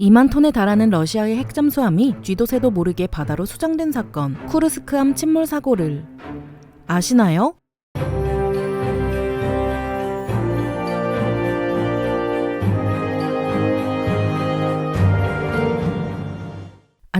2만 톤에 달하는 러시아의 핵 잠수함이 쥐도 새도 모르게 바다로 수장된 사건, 쿠르스크함 침몰 사고를 아시나요?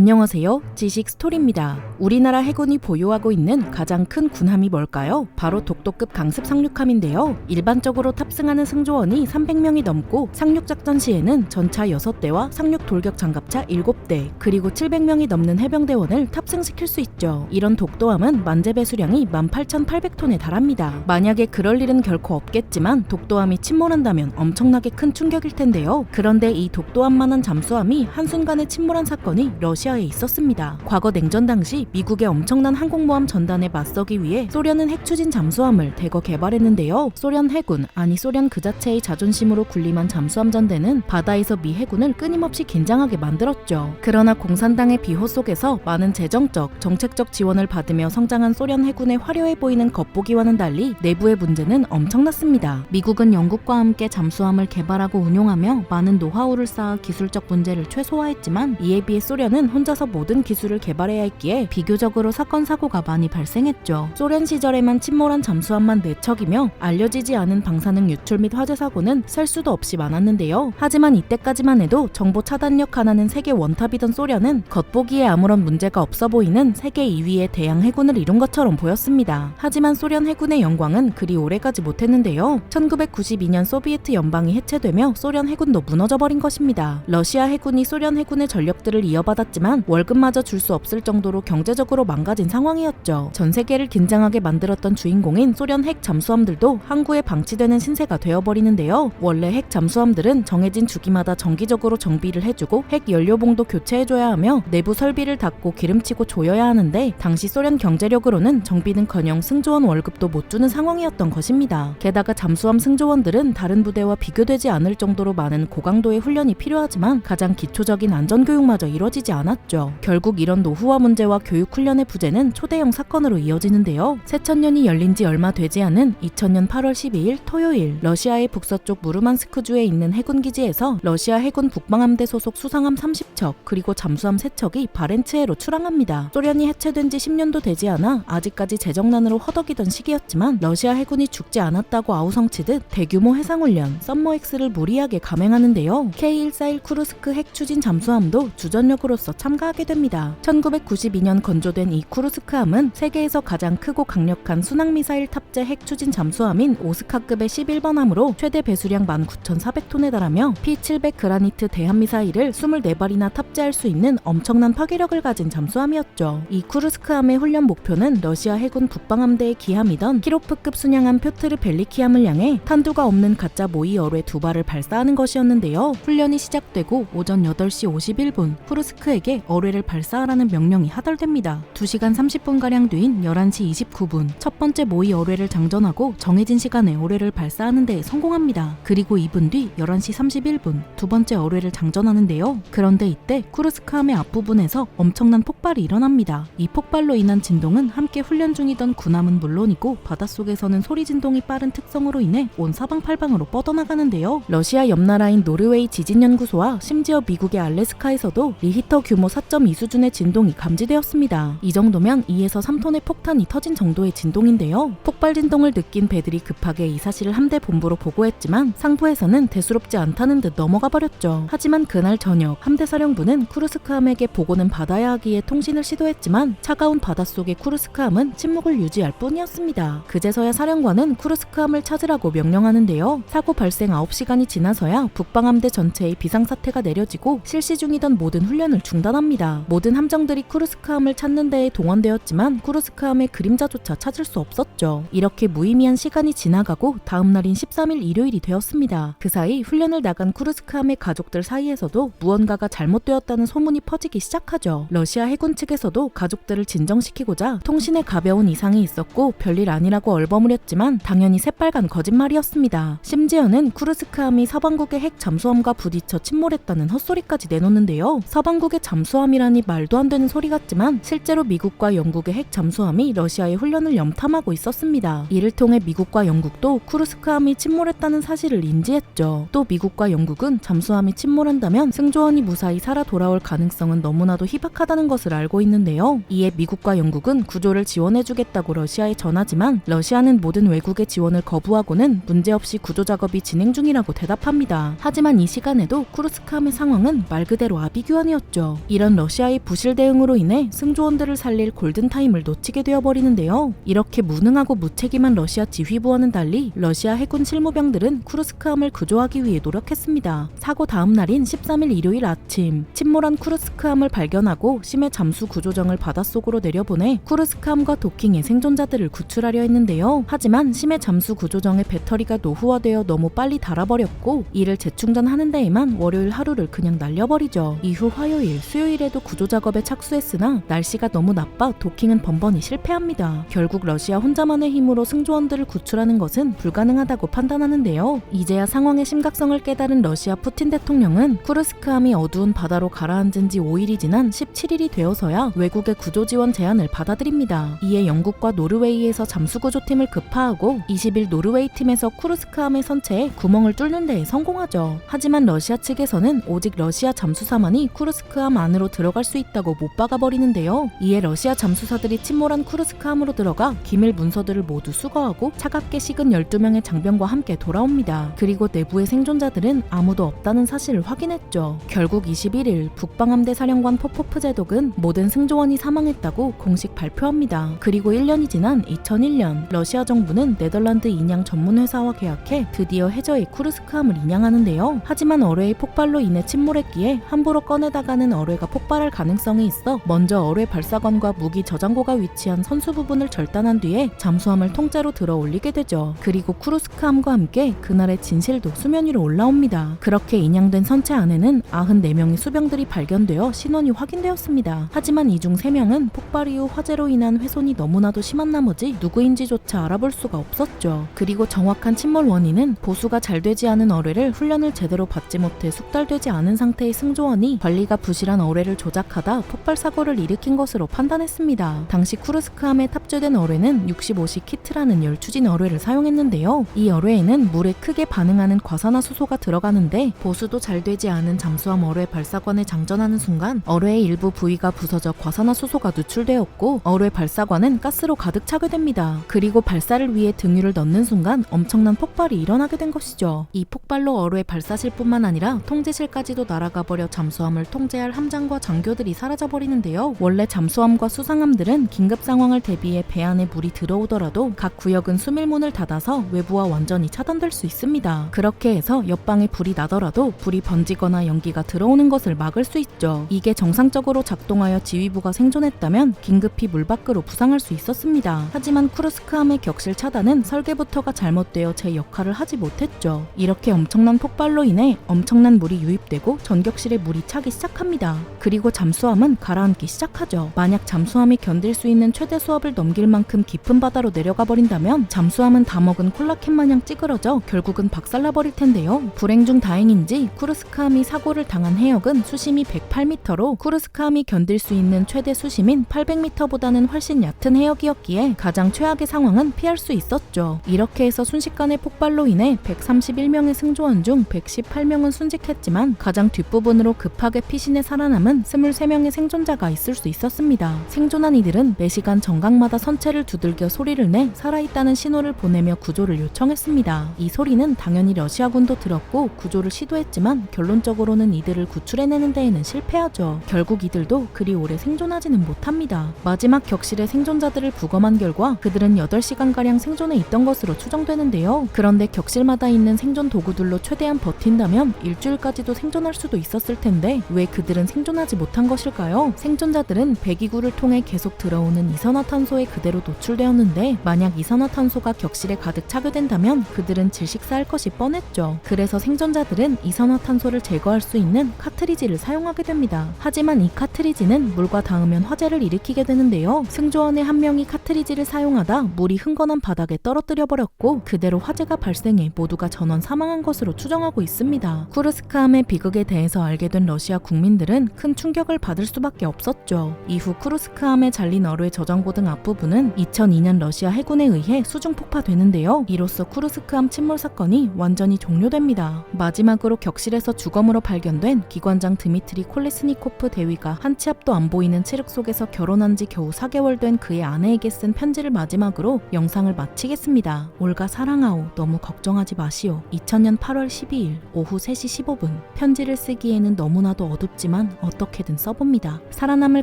안녕하세요. 지식 스토리입니다. 우리나라 해군이 보유하고 있는 가장 큰 군함이 뭘까요? 바로 독도급 강습 상륙함인데요. 일반적으로 탑승하는 승조원이 300명이 넘고 상륙 작전 시에는 전차 6대와 상륙 돌격 장갑차 7대, 그리고 700명이 넘는 해병대원을 탑승시킬 수 있죠. 이런 독도함은 만재 배 수량이 18,800톤에 달합니다. 만약에 그럴 일은 결코 없겠지만 독도함이 침몰한다면 엄청나게 큰 충격일 텐데요. 그런데 이 독도함만한 잠수함이 한순간에 침몰한 사건이 러시아 에 있었습니다. 과거 냉전 당시 미국의 엄청난 항공모함 전단에 맞서기 위해 소련은 핵추진 잠수함을 대거 개발했는데요. 소련 해군, 아니 소련 그 자체의 자존심으로 군림한 잠수함 전대는 바다에서 미 해군을 끊임없이 긴장하게 만들었죠. 그러나 공산당의 비호 속에서 많은 재정적, 정책적 지원을 받으며 성장한 소련 해군의 화려해 보이는 겉보기와는 달리 내부의 문제는 엄청났습니다. 미국은 영국과 함께 잠수함을 개발하고 운용하며 많은 노하우를 쌓아 기술적 문제를 최소화했지만 이에 비해 소련은 혼자서 모든 기술을 개발해야 했기에 비교적으로 사건 사고가 많이 발생했죠. 소련 시절에만 침몰한 잠수함만 4척이며 알려지지 않은 방사능 유출 및 화재 사고는 셀 수도 없이 많았는데요. 하지만 이때까지만 해도 정보 차단력 하나는 세계 원탑이던 소련은 겉보기에 아무런 문제가 없어 보이는 세계 2위의 대양 해군을 이룬 것처럼 보였습니다. 하지만 소련 해군의 영광은 그리 오래가지 못했는데요. 1992년 소비에트 연방이 해체되며 소련 해군도 무너져버린 것입니다. 러시아 해군이 소련 해군의 전력들을 이어받았지만 월급마저 줄 수 없을 정도로 경제적으로 망가진 상황이었죠. 전 세계를 긴장하게 만들었던 주인공인 소련 핵 잠수함들도 항구에 방치되는 신세가 되어버리는데요. 원래 핵 잠수함들은 정해진 주기마다 정기적으로 정비를 해주고 핵 연료봉도 교체해줘야 하며 내부 설비를 닫고 기름치고 조여야 하는데 당시 소련 경제력으로는 정비는커녕 승조원 월급도 못 주는 상황이었던 것입니다. 게다가 잠수함 승조원들은 다른 부대와 비교되지 않을 정도로 많은 고강도의 훈련이 필요하지만 가장 기초적인 안전교육마저 이뤄지지 않았죠. 결국 이런 노후화 문제와 교육 훈련의 부재는 초대형 사건으로 이어지는데요. 새천년이 열린 지 얼마 되지 않은 2000년 8월 12일 토요일 러시아의 북서쪽 무르만스크주에 있는 해군 기지에서 러시아 해군 북방함대 소속 수상함 30척 그리고 잠수함 3척이 바렌츠해로 출항합니다. 소련이 해체된 지 10년도 되지 않아 아직까지 재정난으로 허덕이던 시기였지만 러시아 해군이 죽지 않았다고 아우성치듯 대규모 해상훈련 썸머엑스를 무리하게 감행하는데요. K141 쿠르스크 핵 추진 잠수함도 주전력으로서 참 가하게 됩니다. 1992년 건조된 이 쿠르스크함은 세계에서 가장 크고 강력한 순항미사일 탑재 핵 추진 잠수함인 오스카급의 11번함으로 최대 배수량 19,400톤에 달하며 P700 그라니트 대한미사일을 24발이나 탑재할 수 있는 엄청난 파괴력을 가진 잠수함이었죠. 이 쿠르스크함의 훈련 목표는 러시아 해군 북방함대의 기함이던 키로프급 순양함 표트르 벨리키함을 향해 탄두가 없는 가짜 어뢰 두 발을 발사하는 것이었는데요. 훈련이 시작되고 오전 8시 51분 쿠르스크에게 어뢰를 발사하라는 명령이 하달됩니다. 2시간 30분가량 뒤인 11시 29분 첫 번째 모의 어뢰를 장전하고 정해진 시간에 어뢰를 발사하는 데 성공합니다. 그리고 2분 뒤 11시 31분 두 번째 어뢰를 장전하는데요. 그런데 이때 쿠르스크함의 앞부분에서 엄청난 폭발이 일어납니다. 이 폭발로 인한 진동은 함께 훈련 중이던 군함은 물론이고 바닷속에서는 소리 진동이 빠른 특성으로 인해 온 사방팔방으로 뻗어나가는데요. 러시아 옆 나라인 노르웨이 지진연구소와 심지어 미국의 알래스카에서도 리히터 규모 4.2 수준의 진동이 감지되었습니다. 이 정도면 2에서 3톤의 폭탄이 터진 정도의 진동인데요. 폭발 진동을 느낀 배들이 급하게 이 사실을 함대 본부로 보고했지만 상부에서는 대수롭지 않다는 듯 넘어가 버렸죠. 하지만 그날 저녁 함대 사령부는 쿠르스크함에게 보고는 받아야 하기에 통신을 시도했지만 차가운 바닷속의 쿠르스크함은 침묵을 유지할 뿐이었습니다. 그제서야 사령관은 쿠르스크함을 찾으라고 명령하는데요. 사고 발생 9시간이 지나서야 북방함대 전체의 비상사태가 내려지고 실시 중이던 모든 훈련을 중단합니다. 모든 함정들이 쿠르스크함을 찾는 데에 동원되었지만 쿠르스크함의 그림자조차 찾을 수 없었죠. 이렇게 무의미한 시간이 지나가고 다음 날인 13일 일요일이 되었습니다. 그 사이 훈련을 나간 쿠르스크함의 가족들 사이에서도 무언가가 잘못되었다는 소문이 퍼지기 시작하죠. 러시아 해군 측에서도 가족들을 진정시키고자 통신에 가벼운 이상이 있었고 별일 아니라고 얼버무렸지만 당연히 새빨간 거짓말이었습니다. 심지어는 쿠르스크함이 서방국의 핵 잠수함과 부딪혀 침몰했다는 헛소리까지 내놓는데요. 서방국의 잠수함 잠수함이라니 말도 안 되는 소리 같지만 실제로 미국과 영국의 핵 잠수함이 러시아의 훈련을 염탐하고 있었습니다. 이를 통해 미국과 영국도 쿠르스크함이 침몰했다는 사실을 인지했죠. 또 미국과 영국은 잠수함이 침몰한다면 승조원이 무사히 살아 돌아올 가능성은 너무나도 희박하다는 것을 알고 있는데요. 이에 미국과 영국은 구조를 지원해주겠다고 러시아에 전하지만 러시아는 모든 외국의 지원을 거부하고는 문제없이 구조 작업이 진행 중이라고 대답합니다. 하지만 이 시간에도 쿠르스크함의 상황은 말 그대로 아비규환이었죠. 이런 러시아의 부실 대응으로 인해 승조원들을 살릴 골든타임을 놓치게 되어버리는데요. 이렇게 무능하고 무책임한 러시아 지휘부와는 달리 러시아 해군 실무병들은 쿠르스크함을 구조하기 위해 노력했습니다. 사고 다음 날인 13일 일요일 아침 침몰한 쿠르스크함을 발견하고 심해 잠수 구조정을 바닷속으로 내려보내 쿠르스크함과 도킹의 생존자들을 구출하려 했는데요. 하지만 심해 잠수 구조정의 배터리가 노후화되어 너무 빨리 닳아버렸고 이를 재충전하는 데에만 월요일 하루를 그냥 날려버리죠. 이후 화요일, 수요일 에도 구조 작업에 착수했으나 날씨가 너무 나빠 도킹은 번번이 실패합니다. 결국 러시아 혼자만의 힘으로 승조원들을 구출하는 것은 불가능하다고 판단하는데요. 이제야 상황의 심각성을 깨달은 러시아 푸틴 대통령은 쿠르스크함이 어두운 바다로 가라앉은 지 5일이 지난 17일이 되어서야 외국의 구조 지원 제안을 받아들입니다. 이에 영국과 노르웨이에서 잠수구조팀을 급파하고 20일 노르웨이 팀에서 쿠르스크함의 선체에 구멍을 뚫는 데에 성공하죠. 하지만 러시아 측에서는 오직 러시아 잠수사만이 쿠르스크함 안 으로 들어갈 수 있다고 못 박아버리는데요. 이에 러시아 잠수사들이 침몰한 쿠르스크 함으로 들어가 기밀 문서들을 모두 수거하고 차갑게 식은 12명의 장병과 함께 돌아옵니다. 그리고 내부의 생존자들은 아무도 없다는 사실을 확인했죠. 결국 21일 북방함대 사령관 포포프 제독은 모든 승조원이 사망했다고 공식 발표합니다. 그리고 1년이 지난 2001년 러시아 정부는 네덜란드 인양 전문 회사와 계약해 드디어 해저의 쿠르스크함을 인양하는데요. 하지만 어뢰의 폭발로 인해 침몰했기에 함부로 꺼내다가는 어뢰 가 폭발할 가능성이 있어 먼저 어뢰 발사관과 무기 저장고가 위치한 선수 부분을 절단한 뒤에 잠수함을 통째로 들어 올리게 되죠. 그리고 쿠르스크함과 함께 그날의 진실도 수면 위로 올라옵니다. 그렇게 인양된 선체 안에는 94명의 수병들이 발견되어 신원이 확인되었습니다. 하지만 이 중 3명은 폭발 이후 화재로 인한 훼손이 너무나도 심한 나머지 누구인지조차 알아볼 수가 없었죠. 그리고 정확한 침몰 원인은 보수가 잘 되지 않은 어뢰를 훈련을 제대로 받지 못해 숙달되지 않은 상태의 승조원이 관리가 부실한 어뢰 를 조작하다 폭발 사고를 일으킨 것으로 판단했습니다. 당시 쿠르스크함에 탑재된 어뢰는 65식 키트라는 열 추진 어뢰를 사용했는데요. 이 어뢰에는 물에 크게 반응하는 과산화수소가 들어가는데 보수도 잘 되지 않은 잠수함 어뢰 발사관에 장전하는 순간 어뢰의 일부 부위가 부서져 과산화수소가 누출되었고 어뢰 발사관은 가스로 가득 차게 됩니다. 그리고 발사를 위해 등유를 넣는 순간 엄청난 폭발이 일어나게 된 것이죠. 이 폭발로 어뢰 발사실뿐만 아니라 통제실까지도 날아가 버려 잠수함을 통제할 함장 과 장교들이 사라져 버리는데요. 원래 잠수함과 수상함들은 긴급 상황을 대비해 배 안에 물이 들어오더라도 각 구역은 수밀문을 닫아서 외부와 완전히 차단될 수 있습니다. 그렇게 해서 옆방에 불이 나더라도 불이 번지거나 연기가 들어오는 것을 막을 수 있죠. 이게 정상적으로 작동하여 지휘부가 생존했다면 긴급히 물 밖으로 부상할 수 있었습니다. 하지만 쿠르스크함의 격실 차단은 설계부터가 잘못되어 제 역할을 하지 못했죠. 이렇게 엄청난 폭발로 인해 엄청난 물이 유입되고 전격실에 물이 차기 시작합니다. 그리고 잠수함은 가라앉기 시작하죠. 만약 잠수함이 견딜 수 있는 최대 수압을 넘길 만큼 깊은 바다로 내려가 버린다면 잠수함은 다 먹은 콜라캔 마냥 찌그러져 결국은 박살나 버릴 텐데요. 불행 중 다행인지 쿠르스크함이 사고를 당한 해역은 수심이 108m로 쿠르스크함이 견딜 수 있는 최대 수심인 800m보다는 훨씬 얕은 해역이었기에 가장 최악의 상황은 피할 수 있었죠. 이렇게 해서 순식간에 폭발로 인해 131명의 승조원 중 118명은 순직했지만 가장 뒷부분으로 급하게 피신해 살아남 은 23명의 생존자가 있을 수 있었습니다. 생존한 이들은 매시간 정각마다 선체를 두들겨 소리를 내 살아있다는 신호를 보내며 구조를 요청했습니다. 이 소리는 당연히 러시아군도 들었고 구조를 시도했지만 결론적으로는 이들을 구출해내는 데에는 실패하죠. 결국 이들도 그리 오래 생존하지는 못합니다. 마지막 격실의 생존자들을 부검한 결과 그들은 8시간가량 생존해 있던 것으로 추정되는데요. 그런데 격실마다 있는 생존 도구들로 최대한 버틴다면 일주일까지도 생존할 수도 있었을 텐데 왜 그들은 생 존하지 못한 것일까요? 생존자들은 배기구를 통해 계속 들어오는 이산화탄소에 그대로 노출되었는데 만약 이산화탄소가 격실에 가득 차게 된다면 그들은 질식사할 것이 뻔했죠. 그래서 생존자들은 이산화탄소를 제거할 수 있는 카트리지를 사용하게 됩니다. 하지만 이 카트리지는 물과 닿으면 화재를 일으키게 되는데요. 승조원의 한 명이 카트리지를 사용하다 물이 흥건한 바닥에 떨어뜨려 버렸고 그대로 화재가 발생해 모두가 전원 사망한 것으로 추정하고 있습니다. 쿠르스크함의 비극에 대해서 알게 된 러시아 국민들은 큰 충격을 받을 수밖에 없었죠. 이후 쿠르스크함에 잘린 어뢰 저장고 등 앞부분은 2002년 러시아 해군에 의해 수중 폭파되는데요. 이로써 쿠르스크함 침몰 사건이 완전히 종료됩니다. 마지막으로 격실에서 주검으로 발견된 기관장 드미트리 콜레스니코프 대위가 한 치 앞도 안 보이는 칠흑 속에서 결혼한 지 겨우 4개월 된 그의 아내에게 쓴 편지를 마지막으로 영상을 마치겠습니다. 올가 사랑하오. 너무 걱정하지 마시오. 2000년 8월 12일 오후 3시 15분. 편지를 쓰기에는 너무나도 어둡지만 어떻게든 써봅니다. 살아남을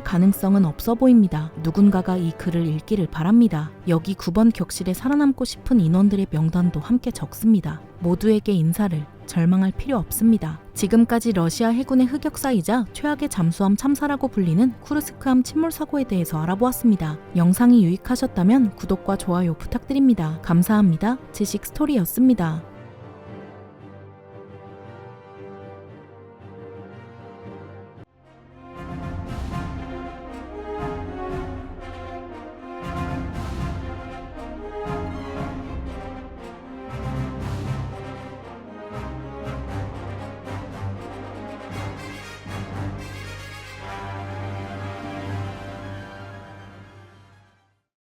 가능성은 없어 보입니다. 누군가가 이 글을 읽기를 바랍니다. 여기 9번 격실에 살아남고 싶은 인원들의 명단도 함께 적습니다. 모두에게 인사를 절망할 필요 없습니다. 지금까지 러시아 해군의 흑역사이자 최악의 잠수함 참사라고 불리는 쿠르스크함 침몰 사고에 대해서 알아보았습니다. 영상이 유익하셨다면 구독과 좋아요 부탁드립니다. 감사합니다. 지식 스토리였습니다.